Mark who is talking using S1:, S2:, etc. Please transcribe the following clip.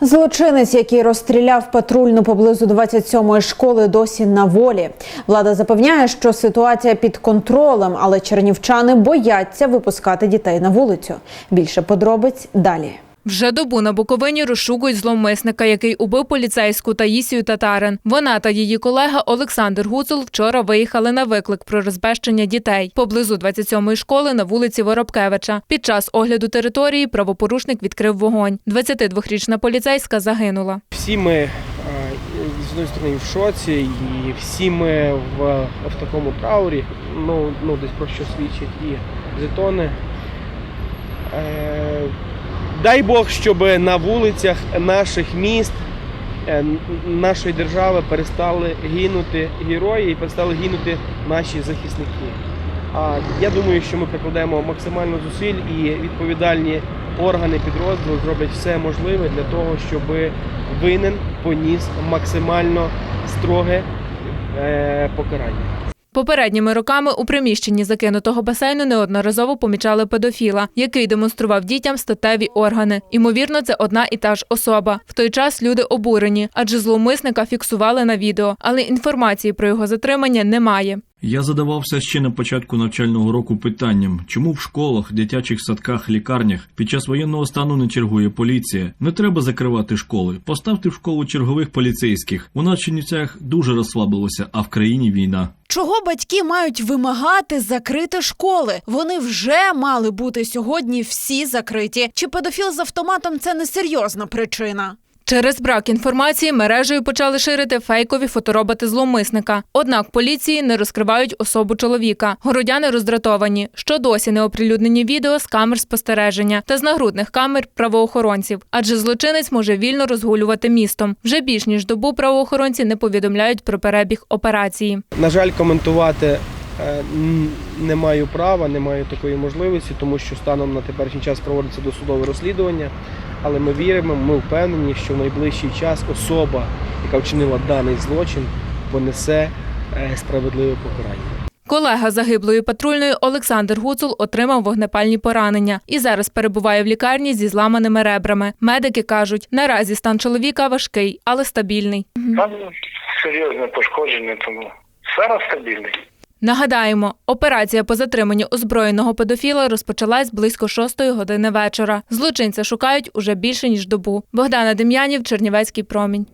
S1: Злочинець, який розстріляв патрульну поблизу 27-ї школи, досі на волі. Влада запевняє, що ситуація під контролем, але чернівчани бояться випускати дітей на вулицю. Більше подробиць далі.
S2: Вже добу на Буковині розшукують зловмисника, який убив поліцейську Таїсію Татарин. Вона та її колега Олександр Гуцул вчора виїхали на виклик про розбещення дітей поблизу 27-ї школи на вулиці Воробкевича. Під час огляду території правопорушник відкрив вогонь. 22-річна поліцейська загинула.
S3: Всі ми е, з однієї сторони в шоці, і всі ми в, в такому траурі, ну, ну десь про що свідчать і жетони. Е, дай Бог, щоб на вулицях наших міст, е, нашої держави перестали гинути герої і перестали гинути наші захисники. А я думаю, що ми прикладемо максимально зусиль і відповідальні органи підрозділу зроблять все можливе для того, щоб винен поніс максимально строге е, покарання.
S2: Попередніми роками у приміщенні закинутого басейну неодноразово помічали педофіла, який демонстрував дітям статеві органи. Імовірно, це одна і та ж особа. В той час люди обурені, адже зловмисника фіксували на відео, але інформації про його затримання немає.
S4: Я задавався ще на початку навчального року питанням, чому в школах, дитячих садках, лікарнях під час воєнного стану не чергує поліція. Не треба закривати школи. Поставте в школу чергових поліцейських. У нас Чернівцях дуже розслабилося, а в країні війна.
S5: Чого батьки мають вимагати закрити школи? Вони вже мали бути сьогодні всі закриті. Чи педофіл з автоматом це не серйозна причина?
S2: Через брак інформації мережею почали ширити фейкові фотороботи зловмисника. Однак поліції не розкривають особу чоловіка. Городяни роздратовані, що досі не оприлюднені відео з камер спостереження та з нагрудних камер правоохоронців, адже злочинець може вільно розгулювати містом. Вже більш ніж добу правоохоронці не повідомляють про перебіг операції.
S3: На жаль, коментувати не маю права, не маю такої можливості, тому що станом на теперішній час проводиться досудове розслідування. Але ми віримо, ми впевнені, що в найближчий час особа, яка вчинила даний злочин, понесе е, справедливе покарання.
S2: Колега загиблої патрульної Олександр Гуцул отримав вогнепальні поранення і зараз перебуває в лікарні зі зламаними ребрами. Медики кажуть, наразі стан чоловіка важкий, але стабільний.
S6: Там серйозне пошкодження, тому зараз стабільний.
S2: Нагадаємо, операція по затриманню озброєного педофіла розпочалась близько шостої години вечора. Злочинця шукають уже більше ніж добу. Богдана Дем'янів, Чернівецький промінь.